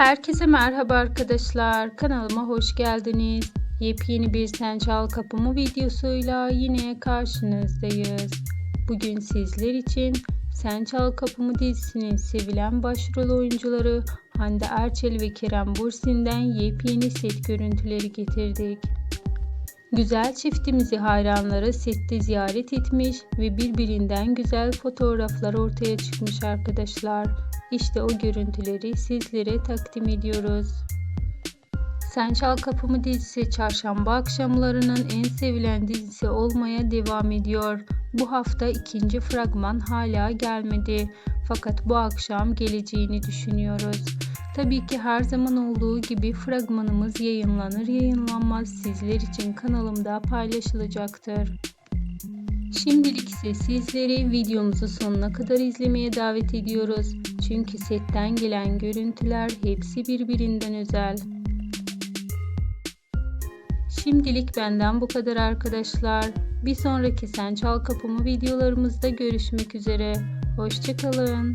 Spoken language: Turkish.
Herkese merhaba arkadaşlar. Kanalıma hoş geldiniz. Yepyeni bir Sen Çal Kapımı videosuyla yine karşınızdayız. Bugün sizler için Sen Çal Kapımı dizisinin sevilen başrol oyuncuları Hande Erçel ve Kerem Bürsin'den yepyeni set görüntüleri getirdik. Güzel çiftimizi hayranları sette ziyaret etmiş ve birbirinden güzel fotoğraflar ortaya çıkmış arkadaşlar. İşte o görüntüleri sizlere takdim ediyoruz. Sen Çal Kapımı dizisi çarşamba akşamlarının en sevilen dizisi olmaya devam ediyor. Bu hafta ikinci fragman hala gelmedi. Fakat bu akşam geleceğini düşünüyoruz. Tabii ki her zaman olduğu gibi fragmanımız yayınlanır yayınlanmaz sizler için kanalımda paylaşılacaktır. Şimdilik ise sizleri videomuzu sonuna kadar izlemeye davet ediyoruz. Çünkü setten gelen görüntüler hepsi birbirinden özel. Şimdilik benden bu kadar arkadaşlar. Bir sonraki Sen Çal Kapımı videolarımızda görüşmek üzere. Hoşçakalın.